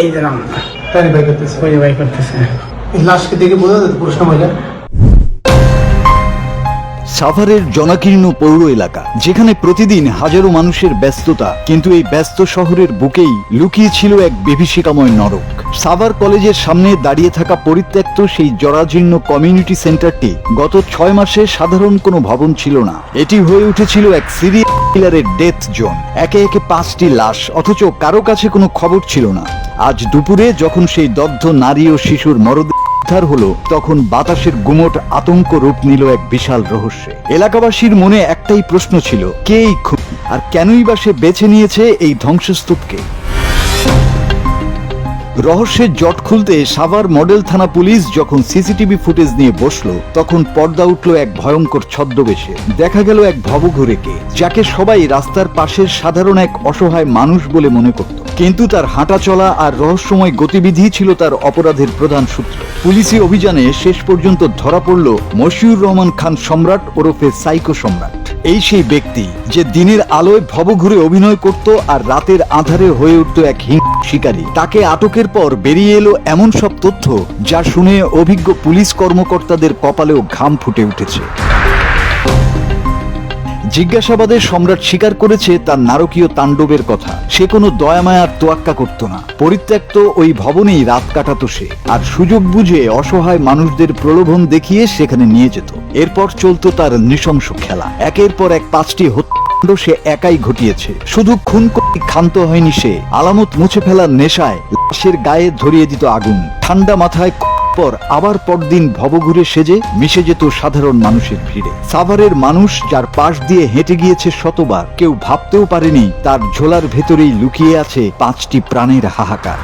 এই যে পানি বাই করতেছে, ওই ভাই করতেছে। লাশকে দেখে বোঝা পুরুষ মহিলা সাভারের জনাকীর্ণ পৌর এলাকা, যেখানে প্রতিদিন হাজারো মানুষের ব্যস্ততা, কিন্তু এই ব্যস্ত শহরের বুকেই লুকিয়ে ছিল এক বিভীষিকাময় নরক। সাভার কলেজের সামনে দাঁড়িয়ে থাকা পরিত্যক্ত সেই জরাজীর্ণ কমিউনিটি সেন্টারটি গত ছয় মাসে সাধারণ কোনো ভবন ছিল না। এটি হয়ে উঠেছিল এক সিরিয়াল কিলারের ডেথ জোন। একে একে পাঁচটি লাশ, অথচ কারও কাছে কোনো খবর ছিল না। আজ দুপুরে যখন সেই দগ্ধ নারী ও শিশুর মরদেহ উদ্ধার হলো, তখন বাতাসের গুমট আতঙ্ক রূপ নিল এক বিশাল রহস্যে। এলাকাবাসীর মনে একটাই প্রশ্ন ছিল, কে এই খুন? আর কেনই বা সে বেছে নিয়েছে এই ধ্বংসস্তূপকে? রহস্যের জট খুলতে সাভার মডেল থানা পুলিশ যখন সিসিটিভি ফুটেজ নিয়ে বসল, তখন পর্দা উঠল এক ভয়ঙ্কর ছদ্মবেশে। দেখা গেল এক ভবঘুরেকে, যাকে সবাই রাস্তার পাশের সাধারণ এক অসহায় মানুষ বলে মনে করত। কিন্তু তার হাঁটা চলা আর রহস্যময় গতিবিধি ছিল তার অপরাধের প্রধান সূত্র। পুলিশি অভিযানে শেষ পর্যন্ত ধরা পড়ল মশিউর রহমান খান সম্রাট ওরফে সাইকো সম্রাট। এই সেই ব্যক্তি যে দিনের আলোয় ভবঘুরে অভিনয় করত আর রাতের আধারে হয়ে উঠত এক হিং শিকারী। তাকে আটকের পর বেরিয়ে এলো এমন সব তথ্য যা শুনে অভিজ্ঞ পুলিশ কর্মকর্তাদের কপালেও ঘাম ফুটে উঠেছে। জিজ্ঞাসাবাদে সম্রাট স্বীকার করেছে তার নারকীয় তাণ্ডবের কথা। সে কোনো দয়ামায়ার তোয়াক্কা করত না। পরিত্যক্ত ওই ভবনেই রাত কাটাতো সে। আর সুযোগ বুঝে অসহায় মানুষদের প্রলোভন দেখিয়ে সেখানে নিয়ে যেত। এরপর চলতো তার নৃশংস খেলা। একের পর এক পাঁচটি হত্যাকাণ্ড সে একাই ঘটিয়েছে। শুধু খুন করে ক্ষান্ত হয়নি সে। আলামত মুছে ফেলার নেশায় লাশের গায়ে ধরিয়ে দিত আগুন। ঠান্ডা মাথায় পর আবার পরদিন ভবঘুরে সেজে মিশে যেত সাধারণ মানুষের ভিড়ে। সাভারের মানুষ যার পাশ দিয়ে হেঁটে গিয়েছে শতবার, কেউ ভাবতেও পারেনি তার ঝোলার ভেতরেই লুকিয়ে আছে পাঁচটি প্রাণের হাহাকার।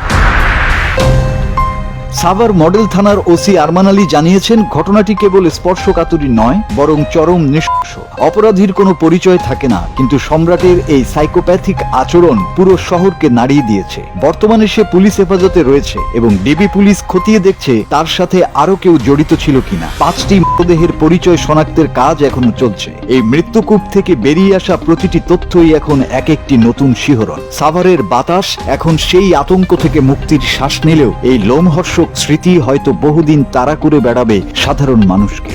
সাভার মডেল থানার ওসি আরমান আলী জানিয়েছেন, ঘটনাটি কেবল স্পর্শকাতরী নয়, বরং চরম নৃশংস অপরাধীর কোনো পরিচয় থাকে না, কিন্তু সম্রাটের এই সাইকোপ্যাথিক আচরণ পুরো শহরকে নাড়িয়ে দিয়েছে। বর্তমানে সে পুলিশ হেফাজতে রয়েছে এবং ডিবি পুলিশ খতিয়ে দেখছে তার সাথে আরও কেউ জড়িত ছিল কিনা। পাঁচটি মৃতদেহের পরিচয় শনাক্তের কাজ এখনও চলছে। এই মৃত্যুকূপ থেকে বেরিয়ে আসা প্রতিটি তথ্যই এখন এক একটি নতুন শিহরণ। সাভারের বাতাস এখন সেই আতঙ্ক থেকে মুক্তির শ্বাস নিলেও এই লোমহর্ষক স্মৃতি হয়তো বহুদিন তারা করে বেড়াবে সাধারণ মানুষকে।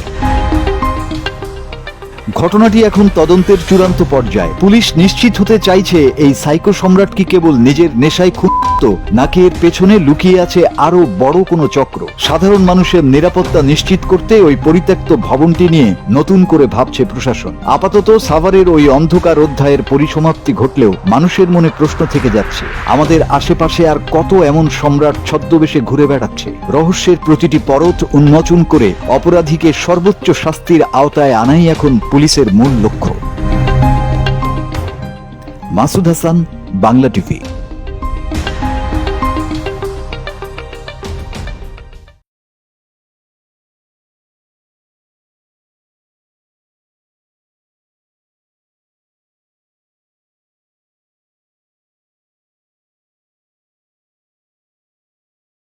ঘটনাটি এখন তদন্তের চূড়ান্ত পর্যায়ে। পুলিশ নিশ্চিত হতে চাইছে এই সাইকো সম্রাট কি কেবল নিজের নেশায় ক্ষুব্ধ, নাকি এর পেছনে লুকিয়ে আছে আরও বড় কোনো চক্র? সাধারণ মানুষের নিরাপত্তা নিশ্চিত করতে ওই পরিত্যক্ত ভবনটি নিয়ে নতুন করে ভাবছে প্রশাসন। আপাতত সাভারের ওই অন্ধকার অধ্যায়ের পরিসমাপ্তি ঘটলেও মানুষের মনে প্রশ্ন থেকে যাচ্ছে, আমাদের আশেপাশে আর কত এমন সম্রাট ছদ্মবেশে ঘুরে বেড়াচ্ছে? রহস্যের প্রতিটি পরত উন্মোচন করে অপরাধীকে সর্বোচ্চ শাস্তির আওতায় আনাই এখন পুলিশের মূল লক্ষ্য। মাসুদ হাসান বাংলা টিভি।